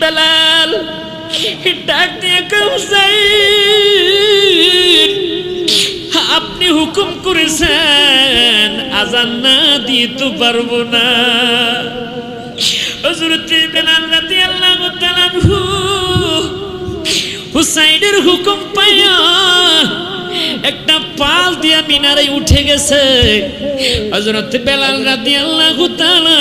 বেলাল, ডাক দিয়ে কৌসাইদ আপনি হুকুম করেছেন, আজান না দিয়ে তো পারব না। হযরত বেলাল রাদিয়াল্লাহু তাআলা হুসাইনের হুকুম পাইয়া একটা পাল দিয়া মিনারে উঠে গেছে। হযরত বেলাল রাদিয়াল্লাহু তাআলা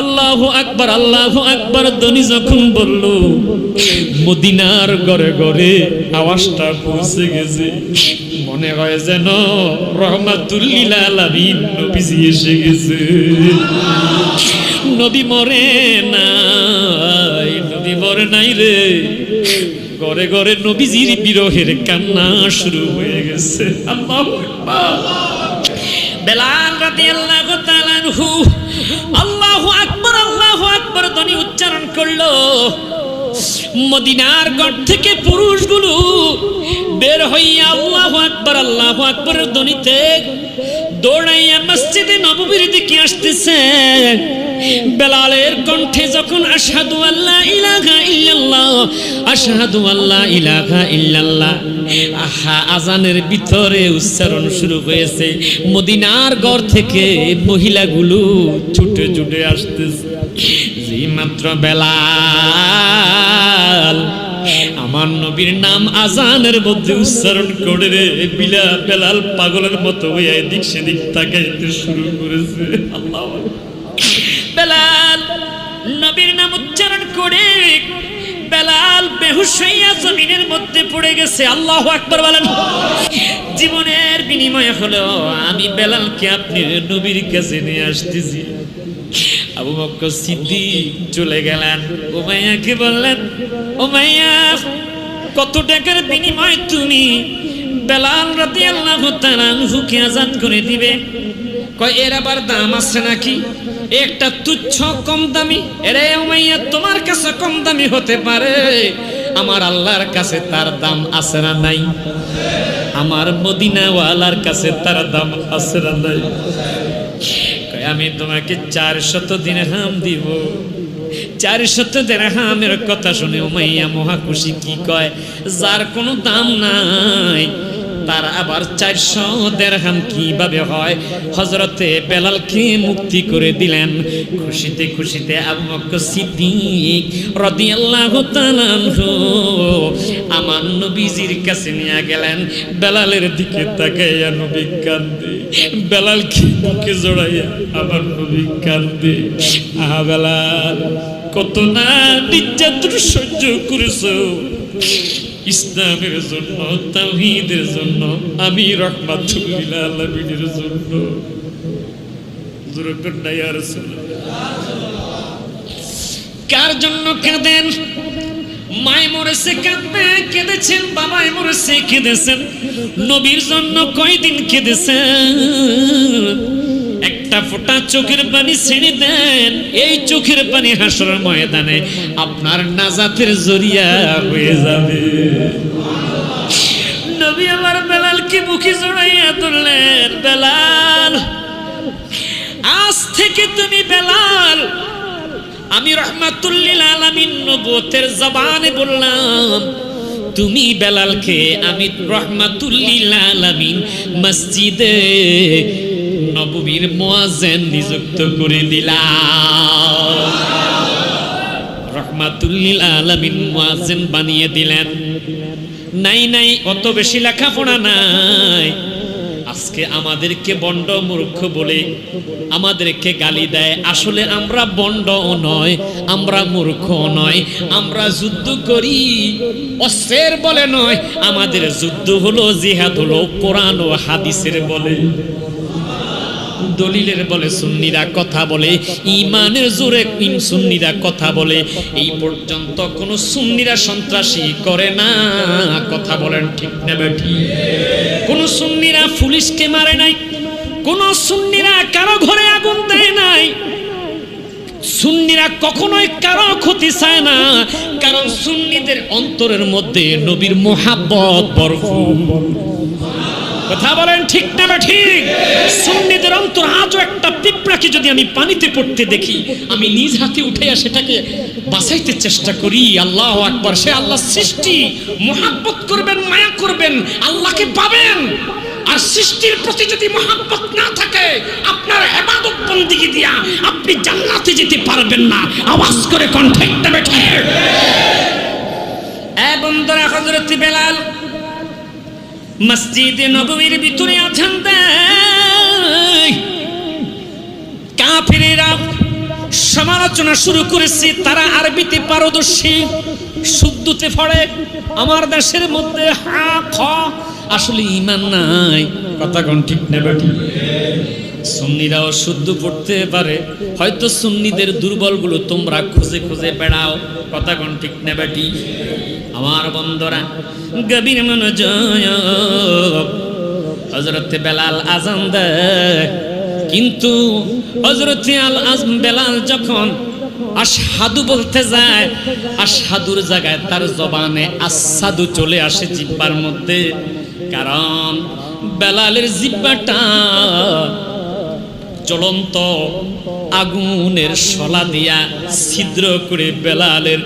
আল্লাহু আকবার আল্লাহু আকবার ধ্বনি যখন বলল, মদিনার ঘরে ঘরে আওয়াজটা পৌঁছে গেছে। মনে হয় যেন রহমাতুল্লিল আলামিন নবীজি এসে গেছে। নবী মরে নাই, নবী মরে নাই রে। ঘরে ঘরে নবীজির বিরহের কান্না শুরু হয়ে গেছে। আল্লাহু বেলাল রাদিয়াল্লাহু তাআলা করল। মদিনার গড় থেকে পুরুষগুলো বের হইয়া আল্লাহু আকবার, আল্লাহু আকবরের ধ্বনিতে দৌড়াইয়া মসজিদে নববীর দিকে আসতেছে। বেলালের কণ্ঠে যখন আশহাদু আল্লাহ ইলাহা ইল্লাল্লাহ, আশহাদু আল্লাহ ইলাহা ইল্লাল্লাহ, আহা, আজানের ভিতরে উচ্চারণ শুরু হয়েছে। মদিনার ঘর থেকে মহিলাগুলো ছুটে ছুটে আসতেছে। মাত্র বেলাল। আমার নবীর নাম আজানের মধ্যে উচ্চারণ করে রে, বিলা বেলাল পাগলের মতো হইয়া এদিক সেদিক তাকাইতে শুরু করেছে। আল্লাহ বেলাল, নবীর নাম উচ্চারণ করে, বেলাল বেহুশ হইয়া জমিনের মধ্যে পড়ে গেছে। আল্লাহ আকবার বলেন। জীবনের বিনিময় হলো, আমি বেলালকে আপনি নবীর কাছে নিয়ে আসতেছি। আবু বকর সিদ্দিক চলে গেলেন। উমাইয়াকে বললেন? উমাইয়া, কত টাকার বিনিময় তুমি বেলাল রাদিয়াল্লাহু তাআলা আনহুকে আজাদ করে দিবে? কয়, এর আবার দাম আছে নাকি? একটা তুচ্ছ কম দামি। এরে উমাইয়া, তোমার কাছে কম দামি হতে পারে। আমার আল্লাহর কাছে তার দাম আছে না নাই? আমার মদিনাওয়ালার কাছে তার দাম আছে না নাই? আমি তোমাকে চার শত দিনে হাম দিব। চার শত হামের কথা শুনে উমাইয়া মহা খুশি কি কয়? যার কোনো দাম নাই। তার আবার চারশো দেড়হাম কীভাবে হয়? হজরতে বেলালকে মুক্তি করে দিলেন। খুশিতে খুশিতে আবু সিদ্দিক রাদিয়াল্লাহু তাআলা আনহু আমার নবীজির কাছে নিয়ে গেলেন। বেলালের দিকে তাকাইয়া নবী কান্দে বেলালকে বুকে জড়াইয়া আমার নবী কান্দে আহা বেলাল, কত না নির্যাতন সহ্য করেছ। ইসলামের জন্য, তাওহীদের জন্য, আমি রহমাতুল্লিল জন্য। কার জন্য কাঁদেন? মায় মরেছে কাঁদবে, কেঁদেছেন বাবাই মরেছে, কেঁদেছেন। নবীর জন্য কয়দিন কেঁদেছেন? একটা ফোঁটা চোখের পানি ছিঁড়ে দেন। এই চোখের পানি হাসর ময়দানে আপনার নাজাতের জরিয়া হয়ে যাবে। নবী আমার বেলালকে মুখে জড়াইয়া তুললেন বেলাল, আজ থেকে তুমি বেলাল। আমি রহমাতুল্লিল আলামিন নবুয়তের জবানে বললাম, তুমি বেলালকে আমি রহমাতুল্লিল আলামিন মসজিদে নববীর মুয়াজ্জিন নিযুক্ত করে দিলাম। রহমাতুল্লিল আলামিন মুয়াজ্জিন বানিয়ে দিলেন। নাই নাই, অত বেশি লেখাপড়া নাই। আজকে আমাদেরকে বন্ড মূর্খ বলে আমাদেরকে গালি দেয়। আসলে আমরা বন্ড নয়, আমরা মূর্খ নয়। আমরা যুদ্ধ করি, অস্ত্রের বলে নয়। আমাদের যুদ্ধ হলো জিহাদ হলো কোরআন ও হাদিসের বলে। দলিলের বলে, সুন্নিরা কথা বলে ইমানের জোরে সুন্নিরা কথা বলে, এই পর্যন্ত কোন সুন্নিরা সন্ত্রাসী করে না, কথা বলেন ঠিক নেবে ঠিক। কোন সুন্নিরা পুলিশকে মারে নাই, কোন সুন্নিরা কারও ঘরে আগুন দেয় নাই। সুন্নিরা কখনোই কারও ক্ষতি চায় না, কারণ সুন্নিদের অন্তরের মধ্যে নবীর মোহাব্বত বরফুর কথা বলেন ঠিক না বা ঠিক? সুন্নিদের অন্তর আজও একটা পিঁপড়াকে যদি আমি পানিতে পড়তে দেখি, আমি নিজ হাতে উঠে সেটাকে বাঁচাইতে চেষ্টা করি। আল্লাহ আকবার, সে আল্লাহ সৃষ্টি। মোহাব্বত করবেন, মায়া করবেন, আল্লাহকে পাবেন। আর সৃষ্টির প্রতি যদি মোহাব্বত না থাকে, আপনার হেবাদত বন্দিগি দিয়া আপনি জান্নাতে যেতে পারবেন না। আওয়াজ করে কণ্ঠে বেঠে। এ বন্ধুরা হজরত বেলাল মসজিদে নবমীর ভিতরে আছেন কাফিরেরা সমালোচনা শুরু করেছে, তারা আরবিতে পারদর্শী, শুদ্ধতে ফড়ে আমার দেশের মধ্যে হা, খ আসলে ইমান নাই। কথা ঠিক নেবে সুন্নিরাও শুদ্ধ পড়তে পারে। হয়তো সুন্নিদের দুর্বলগুলো তোমরা খুঁজে খুঁজে বেড়াও। কথা কোন ঠিক নেবে আমার বন্ধরা, গভীর মনোজয় হজরত বেলাল আজান কিন্তু হজরত আল আজম বেলাল যখন আসাদু বলতে যায় আসাদুর জায়গায় তার জবানে আসাদু চলে আসে জিব্বার মধ্যে। কারণ বেলালের জিব্বাটা জ্বলন্ত আগুনের শলা দিয়া ছিদ্র করে বেলালের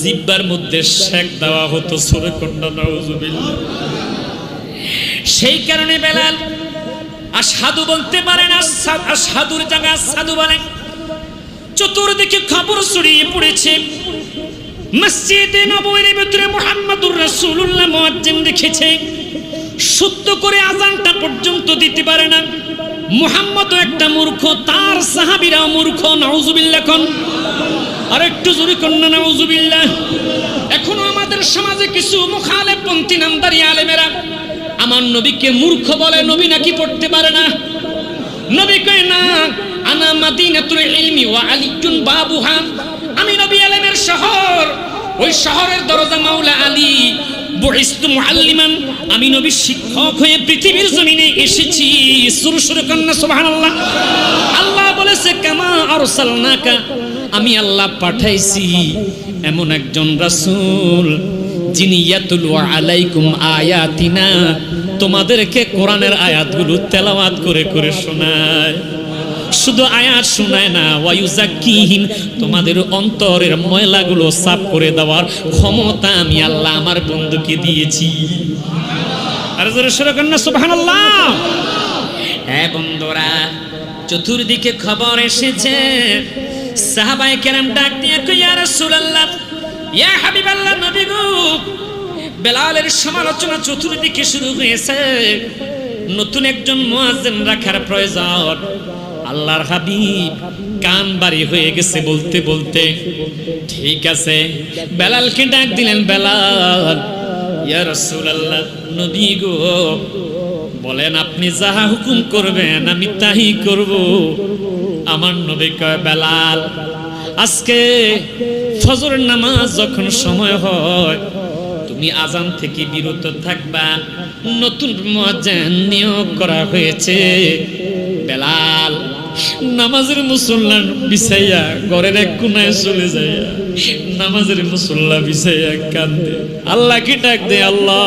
জিব্বার মধ্যে শেক দেওয়া হতো। সুরে কন্যা নজুবিল্লা সেই কারণে বেলাল আর সাধু বলতে পারে না সাধুর জায়গা সাধু বলে চতুর্দিকে খবর ছড়িয়ে পড়েছে, মসজিদে নবীর ভিতরে মুহাম্মদুর রাসূলুল্লাহ মুয়াজ্জিন দেখেছে শুদ্ধ করে আজানটা পর্যন্ত দিতে পারে না। মুহাম্মদ একটা মূর্খ, তার সাহাবিরা মূর্খ, নাউজুবিল্লাহ কোন আর একটু জোরে কন্যা নাউজুবিল্লাহ। এখনও আমাদের সমাজে কিছু মুখালে মুখালেপন্থী নামদারি আলেমেরা আমার নবীকে মূর্খ বলে নবী নাকি পড়তে পারে না? নবী কয়, না, আনা মাদিনাতুল ইলমি ওয়া আলিকুন বাবুহা। আমি নবী আলেমের শহর, ওই শহরের দরজা মাওলা আলী আমি নবী শিক্ষক হয়ে পৃথিবীর জমিনে এসেছি। সুর সুর কন্যা, সুবহানাল্লাহ। আল্লাহ আল্লাহ বলেছে, কামা আরসালনাকা, আমি আল্লাহ পাঠাইছি এমন একজন রাসূল যিনি ইয়াতুলু আলাইকুম আয়াতিনা, তোমাদেরকে কোরআনের আয়াতগুলো তেলাওয়াত করে করে শোনায়। শুধু আয়াত শোনায় না ওয়ায়ুজাক্কিহিম তোমাদের অন্তরের ময়লাগুলো সাফ করে দেওয়ার ক্ষমতা আমি আল্লাহ আমার বন্ধুকে দিয়েছি। আর জোরে সরে কন্যা, সুবহানাল্লাহ। হ্যাঁ বন্ধুরা, চতুর্দিকে খবর এসেছে। সাহাবায়ে কেরাম ডাক দিয়ে ইয়া রাসূলুল্লাহ, ইয়া হাবিবাল্লাহ নবী গো বেলালের সমালোচনা চতুর্দিকে শুরু হয়েছে। নতুন একজন মুয়াজ্জিন রাখার প্রয়োজন। আল্লাহর হাবিব কান বাড়ি হয়ে গেছে বলতে বলতে, ঠিক আছে, বেলালকে ডাক দিলেন, বেলাল, ইয়া রাসূলুল্লাহ গো, বলেন আপনি যাহা হুকুম করবেন, আমি তাই করব। আমার নবী কয়, বেলাল, আজকে ফজরের নামাজ যখন সময় হয়, তুমি আজান থেকে বিরত থাকবা, নতুন মুয়াজ্জিন নিয়োগ করা হয়েছে। বেলাল নামাজের মুসল্লার বিছাইয়া ঘরের এক কোনায় চলে যায় নামাজের মুসল্লা বিছাইয়া কান্দে আল্লাহ কি ডাক দে আল্লাহ।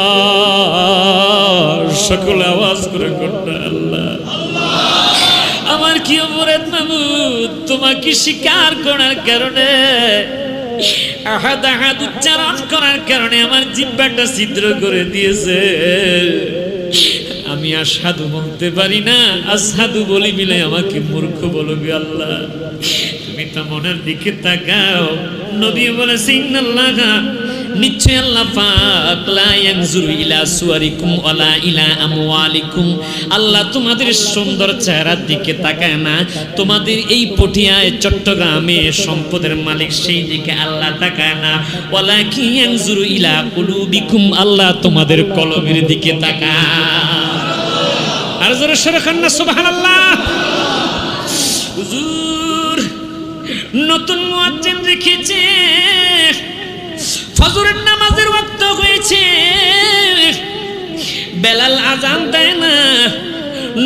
সকলে আওয়াজ করে করতে আল্লাহ। আমার কি অপরাধ বাবু তোমাকে স্বীকার করার কারণে? আহাদ আহাদ উচ্চারণ করার কারণে আমার জিব্বাটা ছিদ্র করে দিয়েছে। আমি আর সাধু বলতে পারি না আর সাধু বলি মিলে আমাকে মূর্খ বলবি আল্লাহ। তুমি তো মনের দিকে তাকাও। নবী বলেছে, ইন্নাল্লাহ, নিশ্চয় আল্লাহ ইলা সুয়ারিকুম ইলা আল্লাহ তোমাদের সুন্দর চেহারার দিকে তাকায় না। তোমাদের এই চট্টগ্রামে সম্পদের মালিক সেই দিকে আল্লাহ তাকায় না। কি ইলা আল্লাহ তোমাদের কলবের দিকে তাকায়। আর জোরে সরে খান না সুবহানাল্লাহ। হুজুর, নতুন মুয়াজ্জিন রেখেছে। ফজরের নামাজের ওয়াক্ত হয়েছে। বেলাল আজান দেয় না,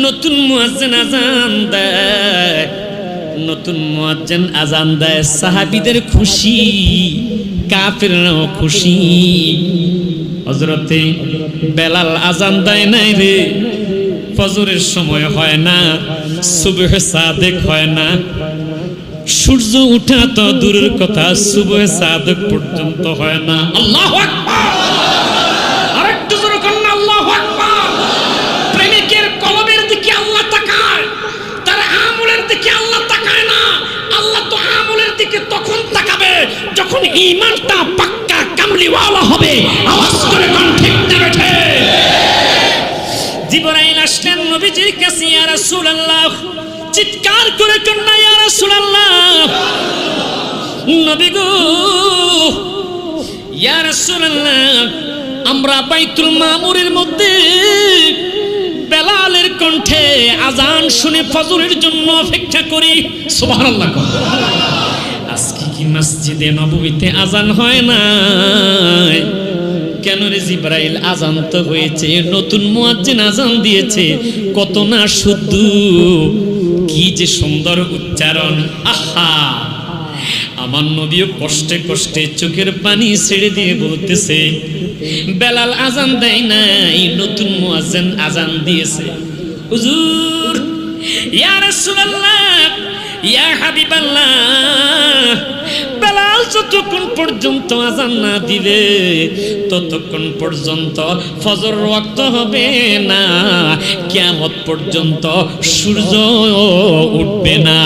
নতুন মুয়াজ্জিন আজান দেয়। নতুন মুয়াজ্জিন আজান দেয়, সাহাবীদের খুশি, কাফেররাও খুশি। হযরতে বেলাল আজান দেয় নাই রে। ফজরের সময় হয় না, সুবহে সাদেক হয় না। সূর্য উঠা তো দূরের কথা, সুবহে সাদেক পর্যন্ত হয় না। আল্লাহু আকবার! কলবের দিকে আল্লাহ তাকায়, তার দিকে আল্লাহ তাকায় না। আল্লাহ তো দিকে তখন তাকাবে যখন ঈমানটা পাক্কা কামলিওয়ালা হবে। আওয়াজ করে বেঠে। জিবরাইল আসলেন নবীজির কাছে, ইয়া রাসূলুল্লাহ চিৎকার করে কন্যা, ইয়া রাসূলুল্লাহ নবী গো ইয়া রাসূলুল্লাহ আমরা বাইতুল মামুরের মধ্যে বেলালের কণ্ঠে আজান শুনে ফজরের জন্য অপেক্ষা করি। সুবহানাল্লাহ আজকে কি মসজিদে নববীতে আজান হয় না কেন রে জিব্রাইল? আজান তো হয়েছে, নতুন মুয়াজ্জিন আজান দিয়েছে। কত না শুদ্ধ, কি যে সুন্দর উচ্চারণ। আহা! আমার নবীও কষ্টে কষ্টে চোখের পানি ছেড়ে দিয়ে বলতেছে, বেলাল আজান দেয় নাই, নতুন মুয়াজ্জিন আজান দিয়েছে। হুজুর, ইয়া রাসূলুল্লাহ ইয়া হাবিবাল্লাহ, বেলাল যতক্ষণ পর্যন্ত আজান না দিলে ততক্ষণ পর্যন্ত ফজর রক্ত হবে না, কিয়ামত পর্যন্ত সূর্য উঠবে না।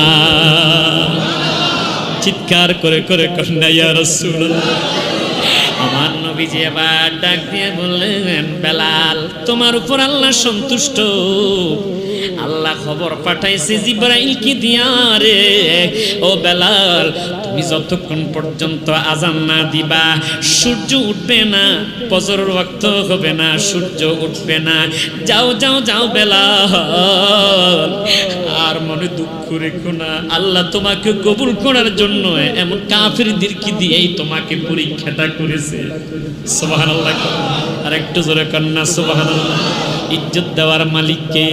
চিৎকার করে করে কন্যা, ইয়া রাসূলুল্লাহ। আমার নবীজি এবার ডাক দিয়ে বললেন, বেলাল, তোমার উপর আল্লাহ সন্তুষ্ট। আল্লাহ খবর পাঠাইছে জিব্রাইল কি দিয়া রে ও বেলাল, তুমি যতক্ষণ পর্যন্ত আজান না দিবা, সূর্য উঠবে না ফজর রক্ত হবে না, সূর্য উঠবে না। যাও যাও যাও বেলাল। আর মনে দুঃখ রেখো না, আল্লাহ তোমাকে কবুল করার জন্য এমন কাফেরদের কি দিয়েই তোমাকে পরীক্ষাটা করেছে। সুবহানাল্লাহ আর একটু জোরে কন্যা সুবহানাল্লাহ। ইজ্জত দেওয়ার মালিককে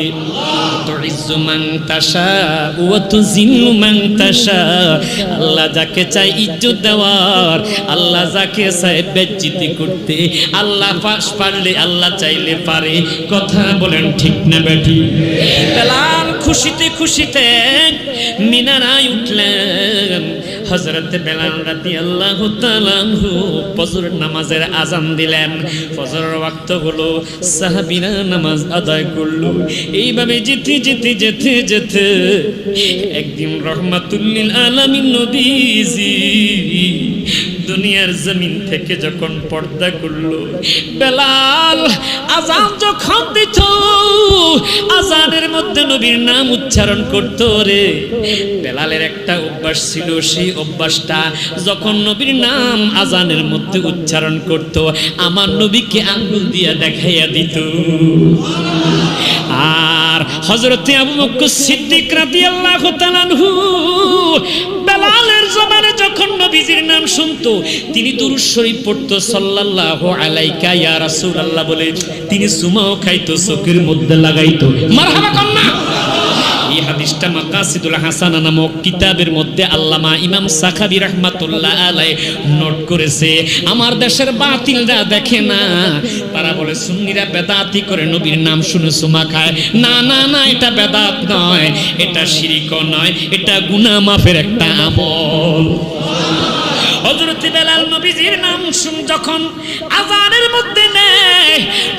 আল্লাহ যাকে চাই ইজ্জত দেওয়ার, আল্লাহ যাকে চাই বেজ্জিতি করতে। আল্লাহ পাশ পারলে আল্লাহ চাইলে পারে। কথা বলেন ঠিক না বেটি খুশিতে খুশিতে মিনারায় উঠলেন। হজরত বেলাল রাতি আল্লাহ তালানহু ফজর নামাজের আজান দিলেন। ফজর ওয়াক্ত হলো সাহাবিরা নামাজ আদায় করল। এইভাবে যেতে যেতে যেতে যেতে একদিন রহমাতুল্লিল আলামিন নবীজি দুনিয়ার জমিন থেকে যখন পর্দা করল, বেলাল আজান যখন দিত নবীর নাম উচ্চারণ করত রে। বেলালের একটা অভ্যাস ছিল, সেই অভ্যাসটা যখন নবীর নাম আজানের মধ্যে উচ্চারণ করত, আমার নবীকে আঙ্গুল দিয়া দেখাইয়া দিত। আর হজরতে আবু বকর সিদ্দিক রাদিয়াল্লাহু তাআলাহু বেলালের জবানে যখন নবীজির নাম শুনতো, তিনি দুরূদ শরীফ পড়তো, সাল্লাল্লাহু আলাইকা ইয়া রাসূলুল্লাহ বলে, তিনি সুমাও খাইতো, চোখের মধ্যে লাগাইতো। মারহাবা কন্যা! এই হাদিসটা মাকাসিদুল হাসানা নামক কিতাবের মধ্যে আল্লামা ইমাম সাখাবি রহমাতুল্লাহ আলাই নোট করেছে, আমার দেশের বাতিলরা দেখে না। তারা বলে, সুন্নিরা বেদাতি করে নবীর নাম শুনে সুমা খায়। না না না, এটা বেদাত নয়, এটা শিরিকও নয়, এটা গুনাহ মাফের একটা আমল। হজরত বেলাল নবীজির নাম শুন যখন আজানের মধ্যে নেয়।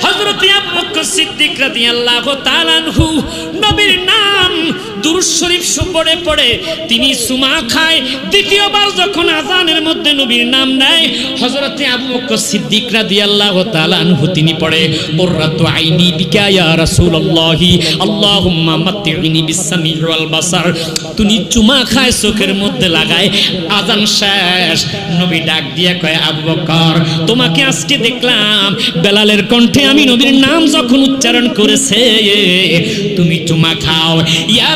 হজরত আবু বকর সিদ্দিক রাদিয়াল্লাহু তাআলা নবীর নাম দুরূদ শরীফ পড়ে পড়ে, তিনি সুমা খায়। দ্বিতীয়বার যখন আজানের মধ্যে নবীর নাম নেয়, হযরত আবু বকর সিদ্দিক রাদিয়াল্লাহু তাআলা আনহু তিনি পড়ে কুররাতু আইনি বিকা ইয়া রাসূলুল্লাহি, আল্লাহুম্মা মাত্তিনি বিসামি ওয়াল বাসার তুমি চুমা খায় চোখের মধ্যে লাগায় আজান শেষ। নবী ডাক দিয়া কয়, আবু বকর, তোমাকে আজকে দেখলাম, বেলালের কণ্ঠে আমি নবীর নাম যখন উচ্চারণ করেছে, তুমি চুমা খাও। ইয়া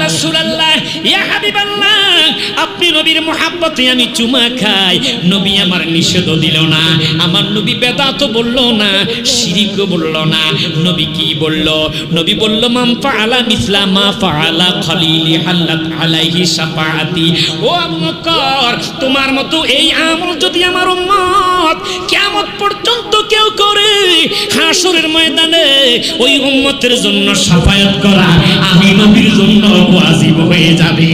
আপনি নবীর মোহাব্বতে আমি চুমা খাই। নবী আমার নিষেধ দিল না, আমার নবী বেদাত বলল না, শিরিকও বলল না। নবী কি বলল? নবী বলল মাম ফাআলা মিসলা মা ফাআলা খলিলি হাল্লাত আলাইহি শাফাআতি। ও আবু বকর, তোমার মতো এই আমল যদি আমার উম্মত হাসরের ময়দানে ওই উম্মতের জন্য সাফায়াত করা আমি নবীর জন্য ওয়াজিব হয়ে যাবে।